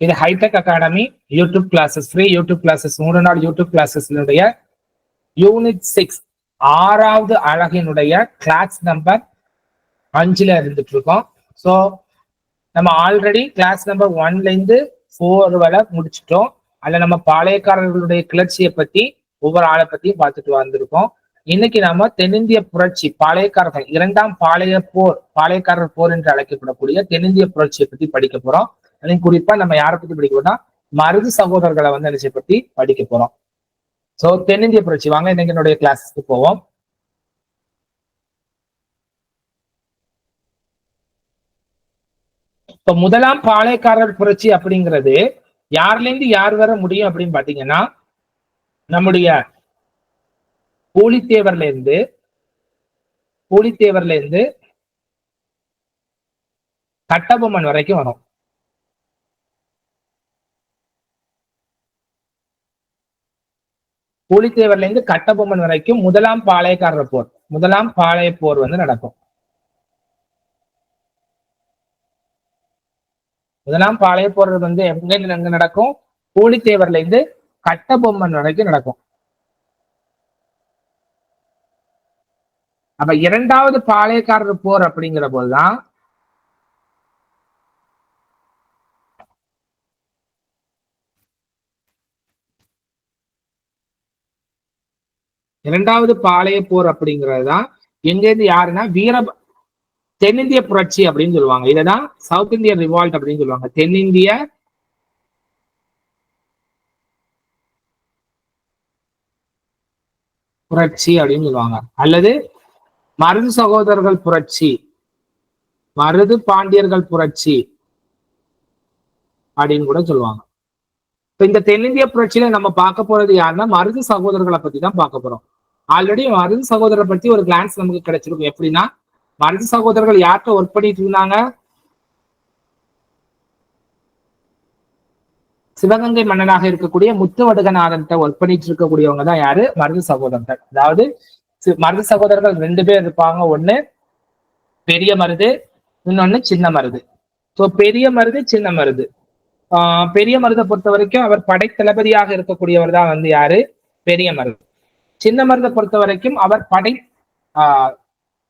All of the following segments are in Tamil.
இது hi-tech academy YouTube classes free YouTube classes மூணு நாள் யூடியூப் கிளாஸஸ்னுடைய யூனிட் சிக்ஸ் ஆறாவது அழகினுடைய கிளாஸ் நம்பர் அஞ்சுல இருந்துட்டு இருக்கோம் ஸோ நம்ம ஆல்ரெடி கிளாஸ் நம்பர் ஒன்லேருந்து ஃபோர் வரை முடிச்சிட்டோம். அதில் நம்ம பாளையக்காரர்களுடைய கிளர்ச்சியை பற்றி ஒவ்வொரு ஆளை பற்றியும் பார்த்துட்டு வந்திருக்கோம். இன்னைக்கு நாம தென்னிந்திய புரட்சி பாளையக்காரர்கள் இரண்டாம் பாளைய போர் பாளையக்காரர் போர் என்று அழைக்கப்படக்கூடிய தென்னிந்திய புரட்சியை பற்றி படிக்க போறோம். அதுவும் குறிப்பா நம்ம யாரை பத்தி படிக்கணும்னா மருது சகோதரர்களை வந்து நினைச்சை பத்தி படிக்க போறோம். சோ தென்னிந்திய புரட்சி. வாங்க இன்னைக்கு என்னுடைய கிளாஸ்க்கு போவோம். இப்ப முதலாம் பாளையக்காரர் புரட்சி அப்படிங்கிறது யார்ல இருந்து யார் வர முடியும் அப்படின்னு பாத்தீங்கன்னா நம்முடைய பூலித்தேவர்ல இருந்து பூலித்தேவர்ல இருந்து கட்டபொம்மன் வரைக்கும் வரும். பூலித்தேவர்ல இருந்து கட்டபொம்மன் வரைக்கும் முதலாம் பாளையக்காரர் போர் முதலாம் பாளைய போர் வந்து நடக்கும். முதலாம் பாளைய போர் வந்து எங்க எங்க நடக்கும்? பூலித்தேவர்ல இருந்து கட்டபொம்மன் வரைக்கும் நடக்கும். அப்ப இரண்டாவது பாளையக்காரர் போர் அப்படிங்கிற போதுதான் இரண்டாவது பாளைய போர் அப்படிங்கிறது தான் எங்கேருந்து யாருன்னா வீர தென்னிந்திய புரட்சி அப்படின்னு சொல்லுவாங்க. இதைதான் சவுத் இந்தியன் ரிவால்ட் அப்படின்னு சொல்லுவாங்க. தென்னிந்திய புரட்சி அப்படின்னு சொல்லுவாங்க. அல்லது மருது சகோதரர்கள் புரட்சி மருது பாண்டியர்கள் புரட்சி அப்படின்னு கூட சொல்லுவாங்க. இப்ப இந்த தென்னிந்திய புரட்சியில நம்ம பார்க்க போறது யாருன்னா மருது சகோதரர்களை பத்தி தான் பார்க்க போறோம். ஆல்ரெடி மருது சகோதரரை பத்தி ஒரு கிளான்ஸ் நமக்கு கிடைச்சிருக்கும். எப்படின்னா மருது சகோதரர்கள் யார்கிட்ட ஒர்க் பண்ணிட்டு இருந்தாங்க? சிவகங்கை மன்னனாக இருக்கக்கூடிய முத்துவடுகநாதன் ஒர்க் பண்ணிட்டு இருக்கக்கூடியவங்க தான் யாரு? மருது சகோதரர்கள் அதாவது மருது சகோதரர்கள் ரெண்டு பேர் இருப்பாங்க. ஒண்ணு பெரிய மருது இன்னொன்னு சின்ன மருது. ஸோ பெரிய மருது சின்ன மருது. ஆஹ் பெரிய மருதை பொறுத்த வரைக்கும் அவர் படை தளபதியாக இருக்கக்கூடியவர் தான் வந்து யாரு? பெரிய மருது. சின்ன மருதை பொறுத்த வரைக்கும் அவர் படை ஆஹ்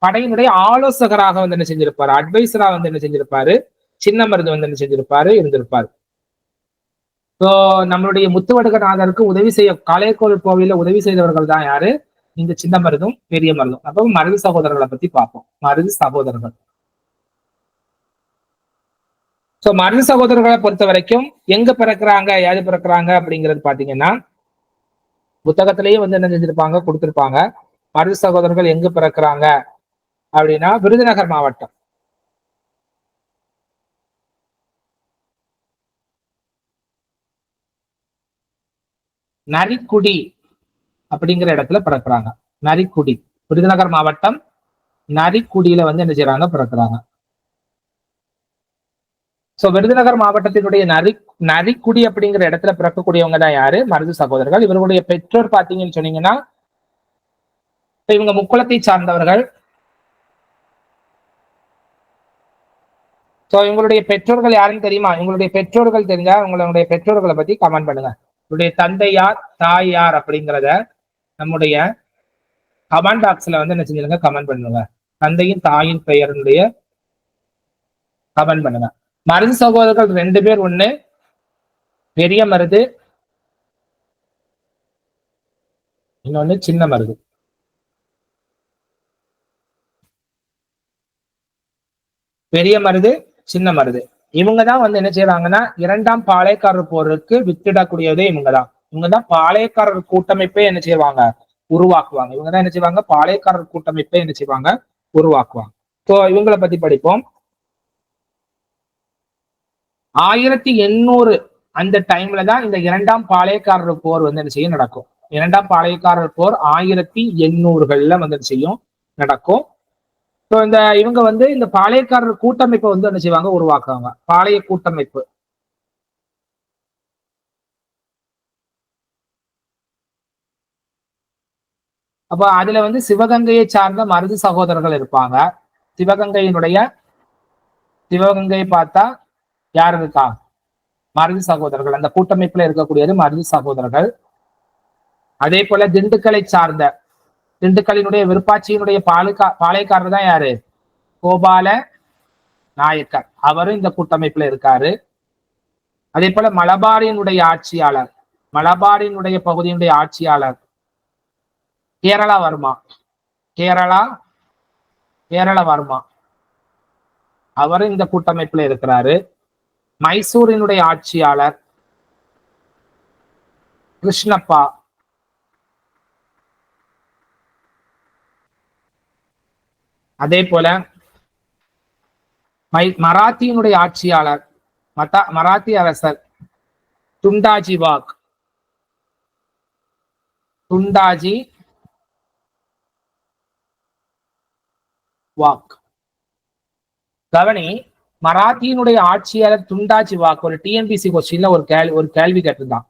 படையினுடைய ஆலோசகராக வந்து என்ன செஞ்சிருப்பாரு அட்வைசரா வந்து என்ன செஞ்சிருப்பாரு சின்ன மருது வந்து என்ன செஞ்சிருப்பாரு இருந்திருப்பாரு. ஸோ நம்மளுடைய முத்துவடுகநாதருக்கு உதவி செய்ய காளையக்கோள் கோவில உதவி செய்தவர்கள் தான் யாரு? இந்த சின்ன மருதும் பெரிய மருதும் அப்போ மருது சகோதரர்களை பத்தி பார்ப்போம். மருது சகோதரர்கள். சோ மருது சகோதரர்களை பொறுத்த வரைக்கும் எங்க பிறக்கிறாங்க யாரு பிறக்கிறாங்க அப்படிங்கிறது பாத்தீங்கன்னா புத்தகத்திலேயே வந்து என்ன செஞ்சிருப்பாங்க? கொடுத்திருப்பாங்க. மருது சகோதரர்கள் எங்க பிறக்கிறாங்க? அப்படின்னா விருதுநகர் மாவட்டம். நரிக்குடி அப்படிங்கிற இடத்துல பிறக்கிறாங்க. நரிக்குடி. விருதுநகர் மாவட்டம் நரிக்குடியில வந்து என்ன செய்யறாங்க பிறக்கிறாங்க. சோ விருதுநகர் மாவட்டத்தினுடைய நரி நரிக்குடி அப்படிங்கிற இடத்துல பிறக்கக்கூடியவங்க தான் யாரு? மருது சகோதரர்கள். இவர்களுடைய பெற்றோர் பாத்தீங்கன்னு சொன்னீங்கன்னா இவங்க முக்குளத்தை சார்ந்தவர்கள். சோ இவங்களுடைய பெற்றோர்கள் யாருன்னு தெரியுமா? இவங்களுடைய பெற்றோர்கள் தெரிஞ்சா உங்களுடைய பெற்றோர்களை பத்தி கமெண்ட் பண்ணுங்க. இவருடைய தந்தை யார்? தாய் யார் அப்படிங்கிறத நம்முடைய கமெண்ட் பாக்ஸ்ல வந்து என்ன செஞ்சிருங்க? கமெண்ட் பண்ணுங்க. தந்தையின் தாயின் பெயருடைய கமெண்ட் பண்ணுங்க. மருது சகோதரர்கள் ரெண்டு பேர் ஒண்ணு. பெரிய மருது. இன்னொன்னு சின்ன மருது. பெரிய மருது சின்ன மருது. இவங்க தான் வந்து என்ன செய்யறாங்கன்னா இரண்டாம் பாளையக்காரர் போருக்கு வித்திடக்கூடியதே இவங்க தான் இவங்க தான் பாளையக்காரர் கூட்டமைப்பே என்ன செய்வாங்க? உருவாக்குவாங்க. இவங்க தான் என்ன செய்வாங்க? பாளையக்காரர் கூட்டமைப்பே என்ன செய்வாங்க? உருவாக்குவாங்க. ஸோ இவங்களை பத்தி படிப்போம். ஆயிரத்தி எண்ணூறு அந்த டைம்ல தான் இந்த இரண்டாம் பாளையக்காரர் போர் வந்து என்ன செய்யும்? நடக்கும். இரண்டாம் பாளையக்காரர் போர் ஆயிரத்தி எண்ணூறுகள்ல வந்து என்ன செய்யும்? நடக்கும். ஸோ இந்த இவங்க வந்து இந்த பாளையக்காரர் கூட்டமைப்பை வந்து என்ன செய்வாங்க? உருவாக்குவாங்க. பாளைய கூட்டமைப்பு. அப்ப அதுல வந்து சிவகங்கையை சார்ந்த மருது சகோதரர்கள் இருப்பாங்க. சிவகங்கையினுடைய சிவகங்கையை பார்த்தா யார் இருக்கா? மருது சகோதரர்கள். அந்த கூட்டமைப்புல இருக்கக்கூடியது மருது சகோதரர்கள். அதே போல திண்டுக்கலை சார்ந்த திண்டுக்கலினுடைய விருப்பாட்சியினுடைய பாலுக்கா பாளையக்காரர் தான் யாரு? கோபால நாயக்கர். அவரும் இந்த கூட்டமைப்புல இருக்காரு. அதே போல மலபாரினுடைய ஆட்சியாளர் மலபாரினுடைய பகுதியினுடைய ஆட்சியாளர் கேரளா வர்மா. கேரளா கேரள வர்மா. அவரும் இந்த கூட்டமைப்புல இருக்கிறாரு. மைசூரினுடைய ஆட்சியாளர் கிருஷ்ணப்பா. அதே போல மை மராத்தியினுடைய ஆட்சியாளர் மதா மராத்தி அரசர் துண்டாஜி வாக். துண்டாஜி வாக். கவனி மராத்தியினுடைய ஆட்சியாளர் துண்டாஜி வாக்கு ஒரு டிஎன்பிசி கொஸ்டின்ல ஒரு கேள்வி ஒரு கேள்வி கேட்டிருந்தான்.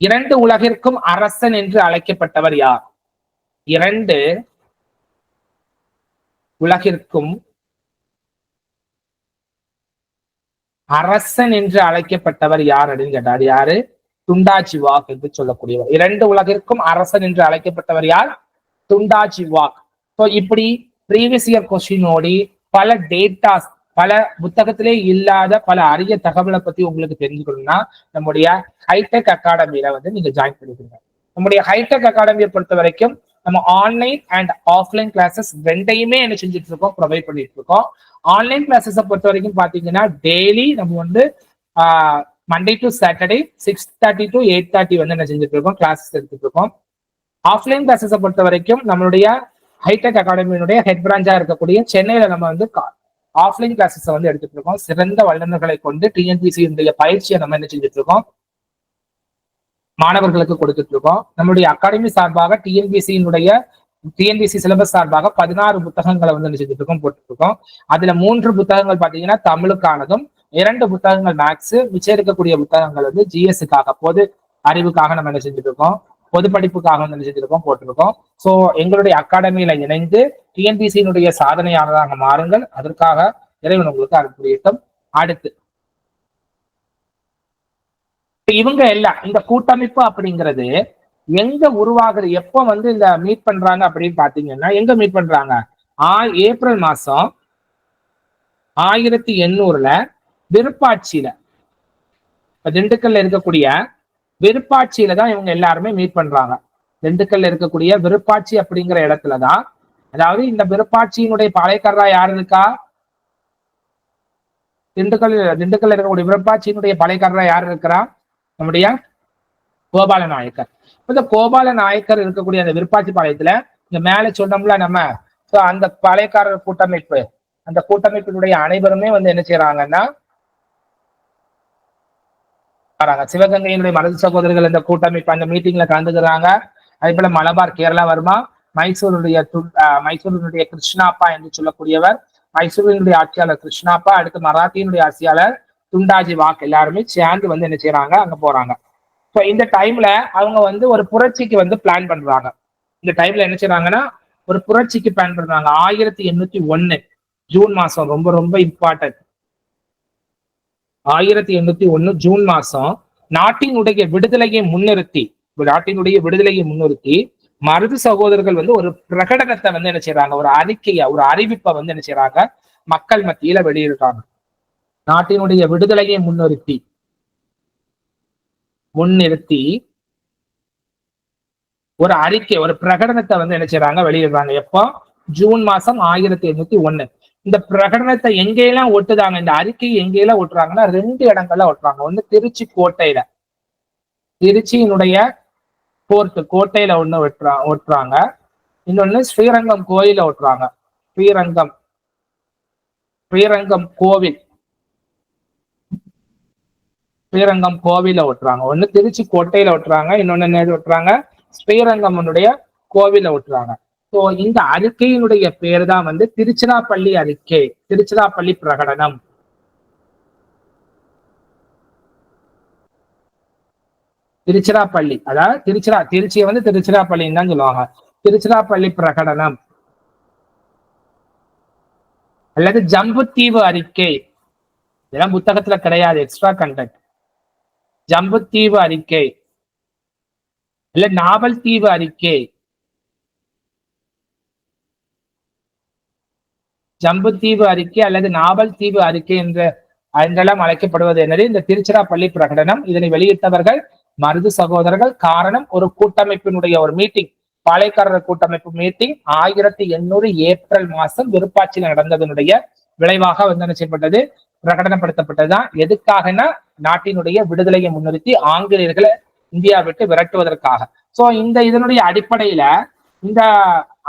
இரண்டு உலகிற்கும் அரசன் என்று அழைக்கப்பட்டவர் யார்? இரண்டு உலகிற்கும் அரசன் என்று அழைக்கப்பட்டவர் யார் அப்படின்னு கேட்டார் யாரு? துண்டாஜி வாக் என்று சொல்லக்கூடியவர். இரண்டு உலகிற்கும் அரசன் என்று அழைக்கப்பட்டவர் யார்? துண்டாஜி வாக். ஸோ இப்படி ப்ரீவியஸ் இயர் கொஸ்டினோடி பல டேட்டாஸ் பல புத்தகத்திலே இல்லாத பல அரிய தகவலை பத்தி உங்களுக்கு தெரிஞ்சுக்கணும்னா நம்முடைய ஹைடெக் அகாடமியில வந்து நீங்க ஜாயின் பண்ணிக்கிறீங்க நம்முடைய ஹைடெக் அகாடமியை பொறுத்த வரைக்கும் நம்ம ஆன்லைன் அண்ட் ஆஃப்லைன் கிளாஸஸ் ரெண்டையுமே என்ன செஞ்சுட்டு இருக்கோம் ப்ரொவைட் பண்ணிட்டு இருக்கோம் ஆன்லைன் கிளாஸஸை பொறுத்த வரைக்கும் பாத்தீங்கன்னா டெய்லி நம்ம வந்து Monday to Saturday six thirty to eight thirty வந்து என்ன செஞ்சுட்டு இருக்கோம் கிளாஸஸ் எடுத்துட்டு இருக்கோம் ஆஃப்லைன் கிளாஸஸை பொறுத்த வரைக்கும் நம்மளுடைய ஹைடெக் அகாடமியினுடைய ஹெட் பிரான்ச்சா இருக்கக்கூடிய சென்னையில நம்ம வந்து ஆஃப்லைன் கிளாஸஸ் வந்து எடுத்துட்டு இருக்கோம் சிறந்த வல்லுநர்களை கொண்டு டிஎன்பிசி பயிற்சியை நம்ம என்ன செஞ்சுட்டு இருக்கோம் மாணவர்களுக்கு கொடுத்துட்டு இருக்கோம் நம்மளுடைய அகாடமி சார்பாக டிஎன்பிசியினுடைய டிஎன்பிசி சிலபஸ் சார்பாக பதினாறு புத்தகங்களை வந்து என்ன செஞ்சுட்டு இருக்கோம் போட்டுருக்கோம். அதுல மூன்று புத்தகங்கள் பாத்தீங்கன்னா தமிழுக்கானதும் இரண்டு புத்தகங்கள் மேக்ஸ் மிச்சம் இருக்கக்கூடிய புத்தகங்கள் வந்து ஜிஎஸ்க்காக பொது அறிவுக்காக நம்ம என்ன செஞ்சுட்டு இருக்கோம் பொது படிப்புக்காக வந்து செஞ்சிருக்கோம்? போட்டிருக்கோம். ஸோ எங்களுடைய அகாடமியில இணைந்து டிஎன்பிசியினுடைய சாதனையாளராக மாறுங்கள். அதற்காக இறைவன் உங்களுக்கு அருள் அடுத்து. இவங்க எல்லாம் இந்த கூட்டமைப்பு அப்படிங்கிறது எங்க உருவாகுது எப்ப வந்து இந்த மீட் பண்றாங்க அப்படின்னு பாத்தீங்கன்னா எங்க மீட் பண்றாங்க? ஆ ஏப்ரல் மாசம் ஆயிரத்தி எண்ணூறுல விருப்பாட்சியில. திண்டுக்கல்ல இருக்கக்கூடிய விருப்பாட்சியில தான் இவங்க எல்லாருமே மீட் பண்றாங்க. திண்டுக்கல்ல இருக்கக்கூடிய விருப்பாட்சி அப்படிங்கிற இடத்துலதான் அதாவது இந்த விருப்பாட்சியினுடைய பாளையக்காரரா யார் இருக்கா? திண்டுக்கல் திண்டுக்கல்ல இருக்கக்கூடிய விருப்பாட்சியினுடைய பாளையக்காரரா யார் இருக்கிறா? நம்முடைய கோபால நாயக்கர் இந்த கோபால நாயக்கர் இருக்கக்கூடிய அந்த விருப்பாட்சி பாளையத்துல இங்க மேல சொன்னோம்ல நம்ம. சோ அந்த பழையக்காரர் கூட்டமைப்பு அந்த கூட்டமைப்பினுடைய அனைவருமே வந்து என்ன செய்யறாங்கன்னா வராங்க சிவகங்கையினுடைய மருது சகோதரர்கள் இந்த கூட்டமைப்பு அந்த மீட்டிங்ல கலந்துக்கிறாங்க. அதே போல மலபார் கேரளா வருமா? மைசூருடைய மைசூரினுடைய கிருஷ்ணாப்பா என்று சொல்லக்கூடியவர். மைசூரினுடைய ஆட்சியாளர் கிருஷ்ணாப்பா அடுத்து மராத்தியினுடைய ஆட்சியாளர் துண்டாஜி வாக் எல்லாருமே சேர்ந்து வந்து என்ன செய்யறாங்க அங்க போறாங்க. ஸோ இந்த டைம்ல அவங்க வந்து ஒரு புரட்சிக்கு வந்து பிளான் பண்றாங்க. இந்த டைம்ல என்ன செய்யறாங்கன்னா ஒரு புரட்சிக்கு பிளான் பண்றாங்க. ஆயிரத்தி எண்ணூத்தி ஒன்னு ஜூன் மாசம் ரொம்ப ரொம்ப இம்பார்ட்டன்ட் ஆயிரத்தி எண்ணூத்தி ஒண்ணு ஜூன் மாசம் நாட்டினுடைய விடுதலையை முன்னிறுத்தி நாட்டினுடைய விடுதலையை முன்னிறுத்தி மருது சகோதரர்கள் வந்து ஒரு பிரகடனத்தை வந்து என்ன செய்யறாங்க ஒரு அறிக்கையை ஒரு அறிவிப்பை வந்து என்ன செய்யறாங்க மக்கள் மத்தியில வெளியிடுறாங்க. நாட்டினுடைய விடுதலையை முன்னிறுத்தி முன்னிறுத்தி ஒரு அறிக்கை ஒரு பிரகடனத்தை வந்து என்ன செய்யறாங்க வெளியிடுறாங்க. எப்போ? ஜூன் மாசம் ஆயிரத்தி எண்ணூத்தி ஒண்ணு. இந்த பிரகடனத்தை எங்கெல்லாம் ஒட்டுதாங்க? இந்த அறிக்கையை எங்கெல்லாம் ஒட்டுறாங்கன்னா ரெண்டு இடங்கள்ல ஒட்டுறாங்க. ஒண்ணு திருச்சி கோட்டையில. திருச்சியினுடைய கோர்ட்டு கோட்டையில ஒண்ணு ஒட்டுறா ஒட்டுறாங்க. இன்னொன்னு ஸ்ரீரங்கம் கோயில ஒட்டுறாங்க. ஸ்ரீரங்கம். ஸ்ரீரங்கம் கோவில். ஸ்ரீரங்கம் கோவில ஒட்டுறாங்க. ஒண்ணு திருச்சி கோட்டையில ஒட்டுறாங்க. இன்னொன்னு என்ன ஒட்டுறாங்க? ஸ்ரீரங்கம்னுடைய கோவில ஒட்டுறாங்க. ஸோ இந்த அறிக்கையினுடைய பேர் தான் வந்து திருச்சிராப்பள்ளி அறிக்கை திருச்சிராப்பள்ளி பிரகடனம். திருச்சிராப்பள்ளி அதாவது திருச்சிரா திருச்சியை வந்து திருச்சிராப்பள்ளின்னு தான் சொல்லுவாங்க. திருச்சிராப்பள்ளி பிரகடனம். அல்லது ஜம்புத்தீவு அறிக்கை. இதெல்லாம் புத்தகத்துல கிடையாது எக்ஸ்ட்ரா கண்டென்ட் ஜம்புத்தீவு அறிக்கை. இல்ல நாவல் தீவு அறிக்கை. ஜம்புத்தீவு அறிக்கை அல்லது நாவல் தீவு அறிக்கை என்ற என்றெல்லாம் அழைக்கப்படுவது என்னது இந்த திருச்சிராப்பள்ளி பிரகடனம். இதனை வெளியிட்டவர்கள் மருது சகோதரர்கள். காரணம் ஒரு கூட்டமைப்பினுடைய ஒரு மீட்டிங் பாளையக்காரர் கூட்டமைப்பு மீட்டிங் ஆயிரத்தி எண்ணூறு ஏப்ரல் மாசம் விருப்பாட்சியில் நடந்ததனுடைய விளைவாக வந்து என்ன செய்யப்பட்டது? பிரகடனப்படுத்தப்பட்டதுதான். எதுக்காகனா நாட்டினுடைய விடுதலையை முன்னிறுத்தி ஆங்கிலேயர்களை இந்தியா விட்டு விரட்டுவதற்காக. சோ இந்த இதனுடைய அடிப்படையில இந்த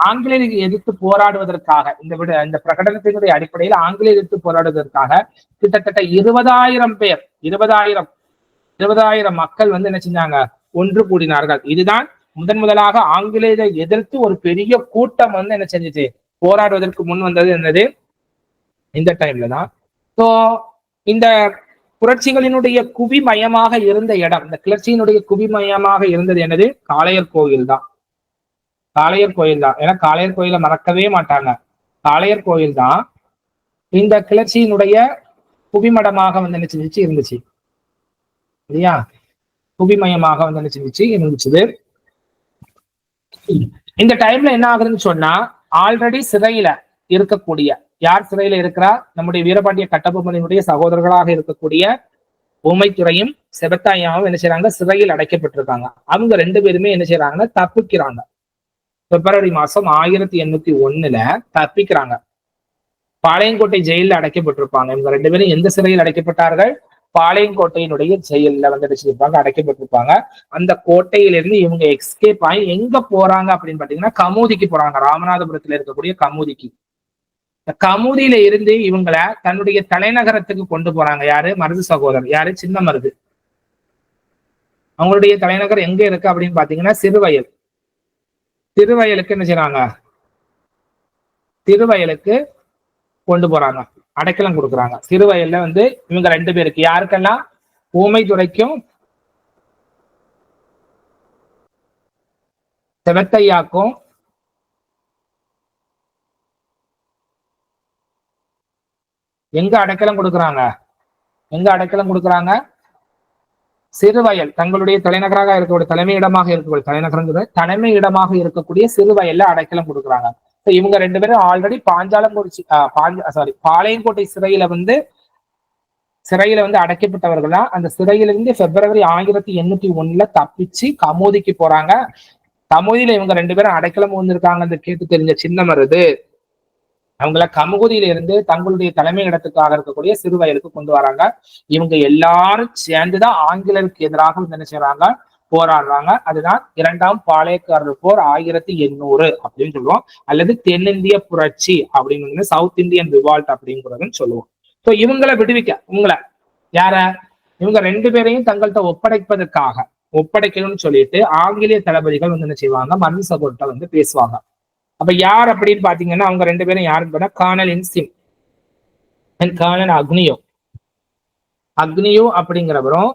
ஆங்கிலேயரை எதிர்த்து போராடுவதற்காக இந்த விட இந்த பிரகடனத்தினுடைய அடிப்படையில் ஆங்கிலேயர் எதிர்த்து போராடுவதற்காக கிட்டத்தட்ட இருபதாயிரம் பேர் இருபதாயிரம் இருபதாயிரம் மக்கள் வந்து என்ன செஞ்சாங்க? ஒன்று கூடினார்கள். இதுதான் முதன் முதலாக ஆங்கிலேயரை எதிர்த்து ஒரு பெரிய கூட்டம் வந்து என்ன செஞ்சுச்சு? போராடுவதற்கு முன் வந்தது என்னது? இந்த டைம்ல தான். ஸோ இந்த புரட்சிகளினுடைய குவிமயமாக இருந்த இடம் இந்த கிளர்ச்சியினுடைய குவிமயமாக இருந்தது என்னது? காளையர் கோவில் தான் காளையர் கோயில் தான். ஏன்னா காளையர் கோயிலை மறக்கவே மாட்டாங்க. காளையர் கோயில் தான் இந்த கிளர்ச்சியினுடைய புவிமடமாக வந்து என்ன இருந்துச்சு. இல்லையா? புவிமயமாக வந்து என்ன இருந்துச்சு. இந்த டைம்ல என்ன ஆகுதுன்னு சொன்னா ஆல்ரெடி சிறையில இருக்கக்கூடிய யார் சிறையில இருக்கிறா? நம்முடைய வீரபாண்டிய கட்டபொம்மனினுடைய சகோதரர்களாக இருக்கக்கூடிய உமைத்துறையும் செபத்தாயாவும் என்ன செய்யறாங்க சிறையில் அடைக்கப்பட்டிருக்காங்க. அவங்க ரெண்டு பேருமே என்ன செய்யறாங்கன்னா தப்பிக்கிறாங்க. பிப்ரவரி மாசம் ஆயிரத்தி எண்ணூத்தி ஒண்ணுல தப்பிக்கிறாங்க. பாளையங்கோட்டை ஜெயில அடைக்கப்பட்டிருப்பாங்க. இவங்க ரெண்டு பேரும் எந்த சிறையில் அடைக்கப்பட்டார்கள்? பாளையங்கோட்டையினுடைய ஜெயில வந்து அடைச்சிருப்பாங்க அடைக்கப்பட்டிருப்பாங்க. அந்த கோட்டையிலிருந்து இவங்க எக்ஸ்கேப் ஆகி எங்க போறாங்க அப்படின்னு பாத்தீங்கன்னா கமுதிக்கு போறாங்க. ராமநாதபுரத்துல இருக்கக்கூடிய கமுதிக்கு. கமுதியில இருந்து இவங்களை தன்னுடைய தலைநகரத்துக்கு கொண்டு போறாங்க. யாரு? மருது சகோதரர். யாரு? சின்ன மருது அவங்களுடைய தலைநகர் எங்க இருக்கு அப்படின்னு பாத்தீங்கன்னா சிறுவயல். திருவயலுக்கு என்ன செய்யறாங்க திருவயலுக்கு கொண்டு போறாங்க. அடைக்கலம் கொடுக்குறாங்க. சிறுவயல்ல வந்து இவங்க ரெண்டு பேருக்கு யாருக்கெல்லாம்? ஊமை துறைக்கும் செவத்தையாக்கும் எங்க அடைக்கலம் கொடுக்குறாங்க? எங்க அடைக்கலம் கொடுக்குறாங்க? சிறுவயல் தங்களுடைய தலைநகராக இருக்கக்கூடிய தலைமையிடமாக இருக்கக்கூடிய தலைநகரங்கிறது தலைமையிடமாக இருக்கக்கூடிய சிறுவயல்ல அடைக்கலம் கொடுக்குறாங்க. இவங்க ரெண்டு பேரும் ஆல்ரெடி பாஞ்சாலங்குறிச்சி சாரி பாளையங்கோட்டை சிறையில வந்து சிறையில வந்து அடைக்கப்பட்டவர்கள் அந்த சிறையிலிருந்து பிப்ரவரி ஆயிரத்தி எண்ணூத்தி ஒண்ணுல தப்பிச்சு கமோதிக்கு போறாங்க. கமோதியில இவங்க ரெண்டு பேரும் அடைக்கலம் வந்திருக்காங்க கேட்டு தெரிஞ்ச சின்ன மருது அவங்கள கமுகுதியில இருந்து தங்களுடைய தலைமை இடத்துக்காக இருக்கக்கூடிய சிறுவயலுக்கு கொண்டு வராங்க. இவங்க எல்லாரும் சேர்ந்துதான் ஆங்கிலருக்கு எதிராக வந்து என்ன செய்யறாங்க போராடுறாங்க. அதுதான் இரண்டாம் பாளையக்காரர் போர் ஆயிரத்தி எண்ணூறு அப்படின்னு சொல்லுவோம். அல்லது தென்னிந்திய புரட்சி அப்படின்னு சவுத் இந்தியன் ரிவால்ட் அப்படிங்கிறதுன்னு சொல்லுவோம். ஸோ இவங்களை விடுவிக்க உங்களை யார? இவங்க ரெண்டு பேரையும் தங்கள்கிட்ட ஒப்படைப்பதற்காக ஒப்படைக்கணும்னு சொல்லிட்டு ஆங்கிலேய தளபதிகள் வந்து என்ன செய்வாங்க? மருது சகோட்ட வந்து பேசுவாங்க. அப்ப யார் அப்படின்னு பாத்தீங்கன்னா அவங்க ரெண்டு பேரும் யாருன்னு பார்த்தா colonel Insim and colonel Agnew. Agnew அப்படிங்கிறவரும்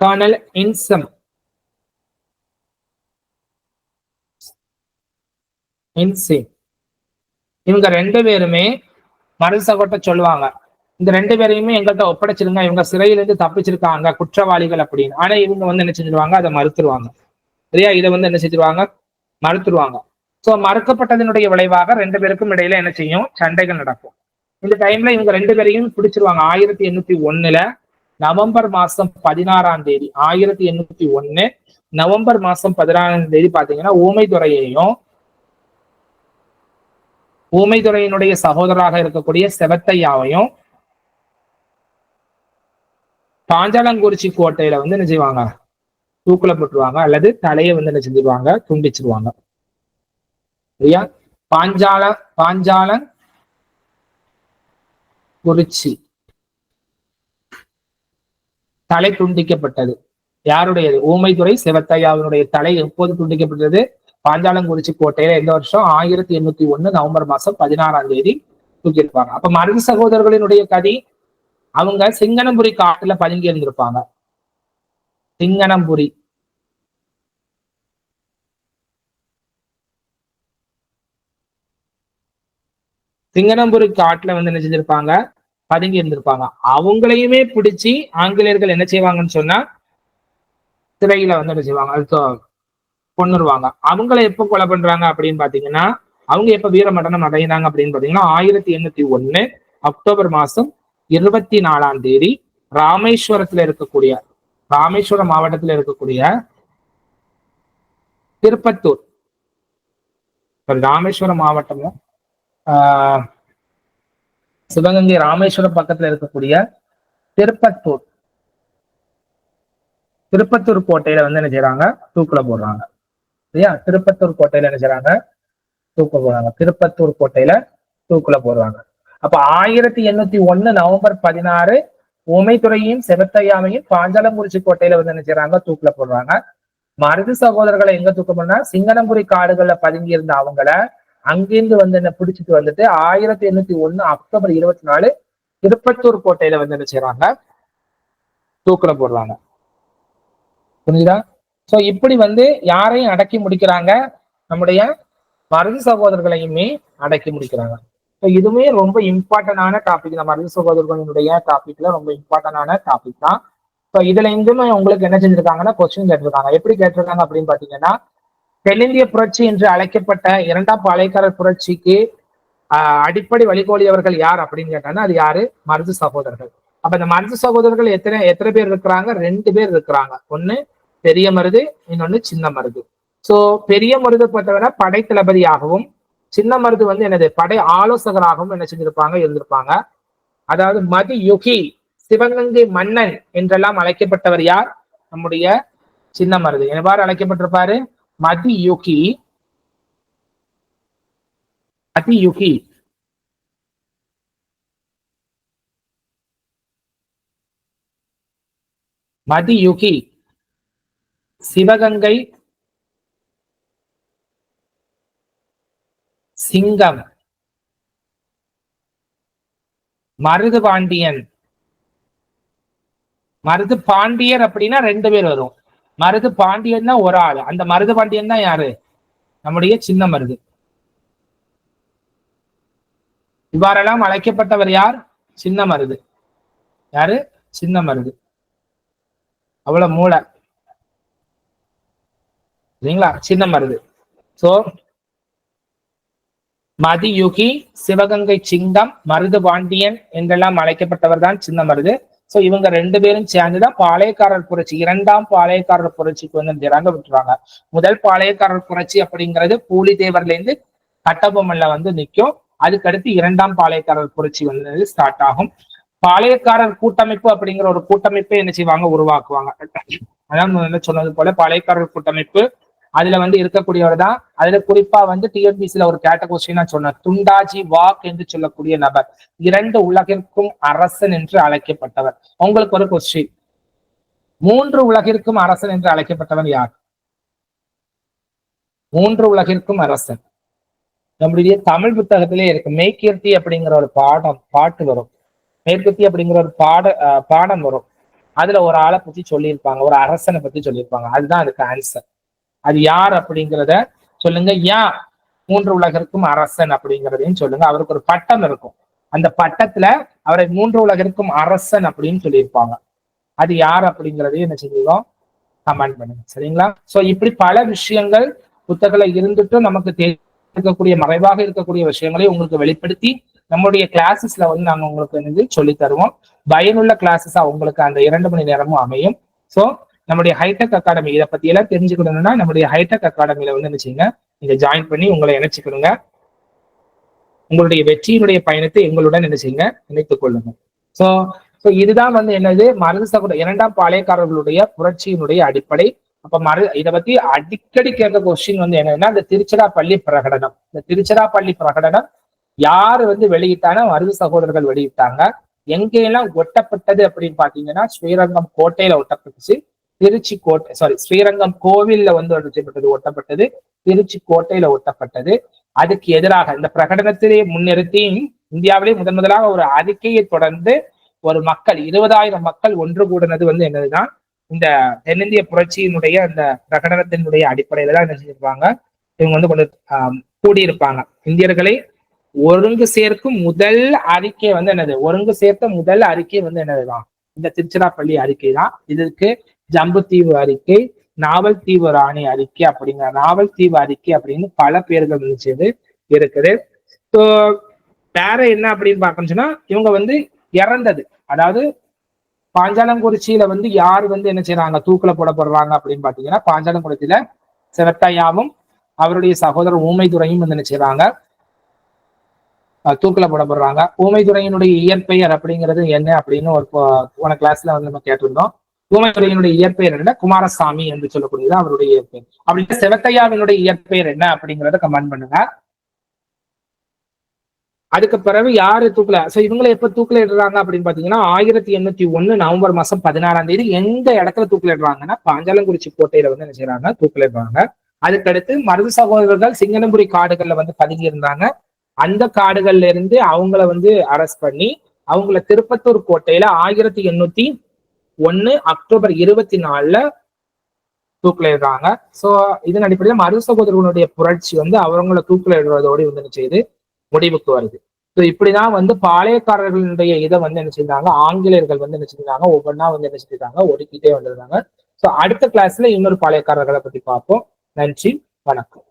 colonel Insim. Insim இவங்க ரெண்டு பேருமே மருசகோட்டை சொல்லுவாங்க. இந்த ரெண்டு பேரையுமே எங்கள்கிட்ட ஒப்படைச்சிருங்க. இவங்க சிறையிலிருந்து தப்பிச்சிருக்காங்க குற்றவாளிகள் அப்படின்னு. ஆனா இவங்க வந்து என்ன செஞ்சிருவாங்க? அதை மறுத்துருவாங்க. சரியா? இதை வந்து என்ன செஞ்சிருவாங்க? மறுத்துருவாங்க. சோ மறுக்கப்பட்டதனுடைய விளைவாக ரெண்டு பேருக்கும் இடையில என்ன செய்யும்? சண்டைகள் நடக்கும். இந்த டைம்ல இவங்க ரெண்டு பேரையும் பிடிச்சிருவாங்க. ஆயிரத்தி எண்ணூத்தி ஒண்ணுல நவம்பர் மாசம் பதினாறாம் தேதி ஆயிரத்தி எண்ணூத்தி ஒண்ணு நவம்பர் மாசம் பதினாறாம் தேதி பாத்தீங்கன்னா ஊமைதுறையையும் ஊமைதுறையினுடைய சகோதராக இருக்கக்கூடிய செவத்தையாவையும் பாஞ்சாலங்குறிச்சி கோட்டையில வந்து என்ன செய்வாங்க? தூக்குல போட்டுருவாங்க. அல்லது தலையை வந்து என்ன செஞ்சிருவாங்க? துண்டிச்சிருவாங்க. சரியா? பாஞ்சால பாஞ்சால குறிச்சி. தலை துண்டிக்கப்பட்டது. யாருடையது? ஊமைத்துறை சிவத்தையாவினுடைய தலை எப்போது துண்டிக்கப்பட்டது? பாஞ்சாலங்குறிச்சி கோட்டையில எந்த வருஷம்? ஆயிரத்தி எண்ணூத்தி ஒண்ணு நவம்பர் மாசம் பதினாறாம் தேதி தூக்கியிருப்பாங்க. அப்ப மருது சகோதரர்களினுடைய கதி அவங்க சிங்கனபுரி காட்டுல பதுங்கி இருந்திருப்பாங்க சிங்கனம்புரி. சிங்கனம்புரி காட்டுல வந்து என்ன செஞ்சிருப்பாங்க? பதுங்கி இருந்திருப்பாங்க. அவங்களையுமே பிடிச்சி ஆங்கிலேயர்கள் என்ன செய்வாங்கன்னு சொன்னா சிறையில வந்து என்ன செய்வாங்க? அதுக்கு கொண்டுருவாங்க அவங்கள எப்ப கொலை பண்றாங்க அப்படின்னு பாத்தீங்கன்னா அவங்க எப்ப வீரமரணம் அடையினாங்க அப்படின்னு பாத்தீங்கன்னா ஆயிரத்தி எண்ணூத்தி ஒண்ணு அக்டோபர் மாசம் இருபத்தி நாலாம் தேதி ராமேஸ்வரத்துல இருக்கக்கூடிய ராமேஸ்வரம் மாவட்டத்தில் இருக்கக்கூடிய திருப்பத்தூர். ராமேஸ்வரம் மாவட்டம் ஆஹ் சிவகங்கை ராமேஸ்வரம் பக்கத்துல இருக்கக்கூடிய திருப்பத்தூர். திருப்பத்தூர் கோட்டையில வந்து என்ன செய்யறாங்க தூக்குல போடுறாங்க. சரியா? திருப்பத்தூர் கோட்டையில என்ன செய்யறாங்க தூக்க போடுறாங்க. திருப்பத்தூர் கோட்டையில தூக்குல போடுறாங்க. அப்ப ஆயிரத்தி எண்ணூத்தி ஒண்ணு நவம்பர் பதினாறு உமைத்துறையும் செவத்தையாமையும் பாஞ்சாலங்குறிச்சி கோட்டையில வந்து என்ன செய்யறாங்க தூக்குல போடுறாங்க. மருது சகோதரர்களை எங்க தூக்க பண்ணா சிங்கனங்குறி காடுகள்ல பதுங்கி இருந்த அவங்கள அங்கிருந்து வந்து என்ன பிடிச்சிட்டு வந்துட்டு ஆயிரத்தி எண்ணூத்தி ஒண்ணு அக்டோபர் இருபத்தி நாலு திருப்பத்தூர் கோட்டையில வந்து என்ன செய்யறாங்க தூக்குல போடுறாங்க. புரிஞ்சுதா? சோ இப்படி வந்து யாரையும் அடக்கி முடிக்கிறாங்க? நம்முடைய மருது சகோதரர்களையுமே அடக்கி முடிக்கிறாங்க. ஸோ இதுவுமே ரொம்ப இம்பார்ட்டன்டான டாபிக் நம்ம மருது சகோதரர்களுடைய டாபிக்ல ரொம்ப இம்பார்ட்டன்டான டாபிக் தான். ஸோ இதுல இருந்துமே உங்களுக்கு என்ன செஞ்சிருக்காங்கன்னா கொஸ்டின் கேட்டிருக்காங்க. எப்படி கேட்டிருக்காங்க அப்படின்னு பாத்தீங்கன்னா தென்னிந்திய புரட்சி என்று அழைக்கப்பட்ட இரண்டாம் பாளையக்காரர் புரட்சிக்கு ஆஹ் அடிப்படை வழிகோலியவர்கள் யார் அப்படின்னு கேட்டாங்கன்னா அது யாரு? மருது சகோதரர்கள். அப்ப இந்த மருது சகோதரர்கள் எத்தனை எத்தனை பேர் இருக்கிறாங்க? ரெண்டு பேர் இருக்கிறாங்க. ஒண்ணு பெரிய மருது இன்னொன்னு சின்ன மருது. சோ பெரிய மருது பொறுத்தவரை படை தளபதியாகவும் சின்ன மருது வந்து எனது படை ஆலோசகராகவும் என்ன செஞ்சிருப்பாங்க இருந்திருப்பாங்க. அதாவது மதி யுகி சிவகங்கை மன்னன் என்றெல்லாம் அழைக்கப்பட்டவர் யார்? நம்முடைய சின்ன மருது. எவ்வாறு அழைக்கப்பட்டிருப்பாரு? மதி யுகி. மதி யுகி. மதி யுகி. சிவகங்கை சிங்கம். மருது பாண்டியன் மருது பாண்டியர் அப்படின்னா ரெண்டு பேர் வரும். மருது பாண்டியன் ஒரு ஆள். அந்த மருது பாண்டியன் தான் யாரு? நம்முடைய சின்ன மருது. இவ்வாறெல்லாம் அழைக்கப்பட்டவர் யார்? சின்ன மருது. யாரு? சின்ன மருது. அவ்வளவு மூளை. சரிங்களா? சின்ன மருது. சோ மதியுகி சிவகங்கை சிங்கம் மருது பாண்டியன் என்றெல்லாம் அழைக்கப்பட்டவர் தான் சின்ன மருது. சோ இவங்க ரெண்டு பேரும் சேர்ந்துதான் பாளையக்காரர் புரட்சி இரண்டாம் பாளையக்காரர் புரட்சிக்கு வந்து இறங்க விட்டுறாங்க முதல் பாளையக்காரர் புரட்சி அப்படிங்கிறது பூலிதேவர்ல இருந்து கட்டபொம்மன்ல வந்து நிற்கும். அதுக்கடுத்து இரண்டாம் பாளையக்காரர் புரட்சி வந்து ஸ்டார்ட் ஆகும். பாளையக்காரர் கூட்டமைப்பு அப்படிங்கிற ஒரு கூட்டமைப்பை என்ன செய்வாங்க? உருவாக்குவாங்க. அதான் சொன்னது போல பாளையக்காரர் கூட்டமைப்பு அதுல வந்து இருக்கக்கூடியவர் தான். அதுல குறிப்பா வந்து டிஎன்பிசில ஒரு கேட்ட நான் சொன்ன துண்டாஜி வாக் என்று சொல்லக்கூடிய நபர். இரண்டு உலகிற்கும் அரசன் என்று அழைக்கப்பட்டவர். உங்களுக்கு ஒரு கொஸ்டின் மூன்று உலகிற்கும் அரசன் என்று அழைக்கப்பட்டவர் யார்? மூன்று உலகிற்கும் அரசன். நம்முடைய தமிழ் புத்தகத்திலே இருக்கு. மெய்கீர்த்தி அப்படிங்கிற ஒரு பாடம் பாட்டு வரும். மேற்கத்தி அப்படிங்கிற ஒரு பாட பாடம் வரும். அதுல ஒரு ஆளை பத்தி சொல்லியிருப்பாங்க. ஒரு அரசனை பத்தி சொல்லியிருப்பாங்க. அதுதான் அதுக்கு ஆன்சர் அது யார் அப்படிங்கிறத சொல்லுங்க. ஏன் மூன்று உலகிற்கும் அரசன் அப்படிங்கிறதையும் சொல்லுங்க. அவருக்கு ஒரு பட்டம் இருக்கும். அந்த பட்டத்துல அவரை மூன்று உலகிற்கும் அரசன் அப்படின்னு சொல்லியிருப்பாங்க. அது யார் அப்படிங்கிறதையும் என்ன செஞ்சிருக்கோம்? கமெண்ட் பண்ணுங்க. சரிங்களா? சோ இப்படி பல விஷயங்கள் புத்தகத்துல இருந்துட்டும் நமக்கு இருக்கக்கூடிய மறைவாக இருக்கக்கூடிய விஷயங்களை உங்களுக்கு வெளிப்படுத்தி நம்முடைய கிளாஸஸ்ல வந்து நாங்க உங்களுக்கு வந்து சொல்லி தருவோம். பயனுள்ள கிளாஸஸா உங்களுக்கு அந்த இரண்டு மணி நேரமும் அமையும். சோ நம்முடைய ஹைடெக் அகாடமி இதை பத்தி எல்லாம் தெரிஞ்சுக்கணும்னா நம்முடைய ஹைடெக் அகாடமியில வந்து நினைச்சீங்க நீங்க ஜாயின் பண்ணி உங்களை இணைச்சுக்கணுங்க. உங்களுடைய வெற்றியினுடைய பயணத்தை எங்களுடன் என்ன நினைத்துக் கொள்ளுங்க. சோ ஸோ இதுதான் வந்து என்னது? மருது சகோதர இரண்டாம் பாளையக்காரர்களுடைய புரட்சியினுடைய அடிப்படை. அப்ப மரு இதை பத்தி அடிக்கடி கேட்க கொஸ்டின் வந்து என்னன்னா இந்த திருச்சிராப்பள்ளி பிரகடனம். இந்த திருச்சிராப்பள்ளி பிரகடனம் யாரு வந்து வெளியிட்டானா மருது சகோதரர்கள் வெளியிட்டாங்க. எங்கெல்லாம் ஒட்டப்பட்டது அப்படின்னு பாத்தீங்கன்னா ஸ்ரீரங்கம் கோட்டையில ஒட்டப்பட்டுச்சு. திருச்சி கோட்டை சாரி ஸ்ரீரங்கம் கோவில்ல வந்து ஒட்டப்பட்டது ஒட்டப்பட்டது. திருச்சி கோட்டையில ஒட்டப்பட்டது. அதுக்கு எதிராக இந்த பிரகடனத்திலே முன்னிறுத்தி இந்தியாவிலே முதன் முதலாக ஒரு அறிக்கையை தொடர்ந்து ஒரு மக்கள் இருபதாயிரம் மக்கள் ஒன்று கூடினது வந்து என்னதுதான் இந்த தென்னிந்திய புரட்சியினுடைய அந்த பிரகடனத்தினுடைய அடிப்படையில தான் என்ன செஞ்சிருப்பாங்க இவங்க வந்து கொஞ்சம் கூடியிருப்பாங்க. இந்தியர்களை ஒருங்கு சேர்க்கும் முதல் அறிக்கை வந்து என்னது? ஒருங்கு சேர்த்த முதல் அறிக்கை வந்து என்னதுதான்? இந்த திருச்சிராப்பள்ளி அறிக்கை தான் இதுக்கு ஜம்புத்தீவு அறிக்கை நாவல் தீவு ராணி அறிக்கை அப்படிங்கிற நாவல் தீவு அறிக்கை அப்படின்னு பல பேர்கள் இருந்துச்சு இருக்குது. ஸோ வேற என்ன அப்படின்னு பார்க்கணும்னா இவங்க வந்து இறந்தது. அதாவது பாஞ்சாலங்குறிச்சியில வந்து யார் வந்து என்ன செய்யறாங்க தூக்கில போடப்படுறாங்க அப்படின்னு பாத்தீங்கன்னா பாஞ்சாலங்குறிச்சியில சிவத்தையாவும் அவருடைய சகோதரர் ஊமைதுறையும் வந்து என்ன செய்யறாங்க தூக்கில போடப்படுறாங்க. ஊமைதுறையினுடைய இயற்பெயர் அப்படிங்கிறது என்ன அப்படின்னு ஒரு போன கிளாஸ்ல வந்து நம்ம கேட்டிருந்தோம். ஊமைதுறையினுடைய இயற்பெயர் என்ன குமாரசாமி என்று சொல்லக்கூடியது அவருடைய இயற்பெயர். அப்படி செவக்கையாவினுடைய இயற்பெயர் என்ன அப்படிங்கறத கமெண்ட் பண்ணுங்க. அதுக்கு பிறகு யாரு தூக்கல? சோ இவங்களை எப்ப தூக்கில இடுறாங்க அப்படின்னு பாத்தீங்கன்னா ஆயிரத்தி எண்ணூத்தி ஒண்ணு நவம்பர் மாசம் பதினாறாம் தேதி எந்த இடத்துல தூக்கல இடுறாங்கன்னா பாஞ்சாலங்குறிச்சி கோட்டையில வந்து என்ன செய்யறாங்க தூக்கில இடுறாங்க. அதுக்கடுத்து மருது சகோதரர்கள் சிங்கனபுரி காடுகள்ல வந்து பதுங்கி இருந்தாங்க. அந்த காடுகள்ல இருந்து அவங்கள வந்து அரெஸ்ட் பண்ணி அவங்கள திருப்பத்தூர் கோட்டையில ஆயிரத்தி எண்ணூத்தி ஒன்னு அக்டோபர் இருபத்தி நாலுல தூக்கில இடுறாங்க ஸோ இதன் அடிப்படையில் மறு சகோதரர்களுடைய புரட்சி வந்து அவங்கள தூக்கில இடுறதோடு வந்து என்ன செய்யுது? முடிவுக்கு வருது. ஸோ இப்படிதான் வந்து பாளையக்காரர்களுடைய இதை வந்து என்ன செஞ்சாங்க ஆங்கிலேயர்கள் வந்து என்ன செஞ்சாங்க ஒவ்வொன்றா வந்து என்ன செஞ்சாங்க ஒடுக்கிட்டே வந்திருந்தாங்க ஸோ அடுத்த கிளாஸ்ல இன்னொரு பாளையக்காரர்களை பத்தி பார்ப்போம். நன்றி வணக்கம்.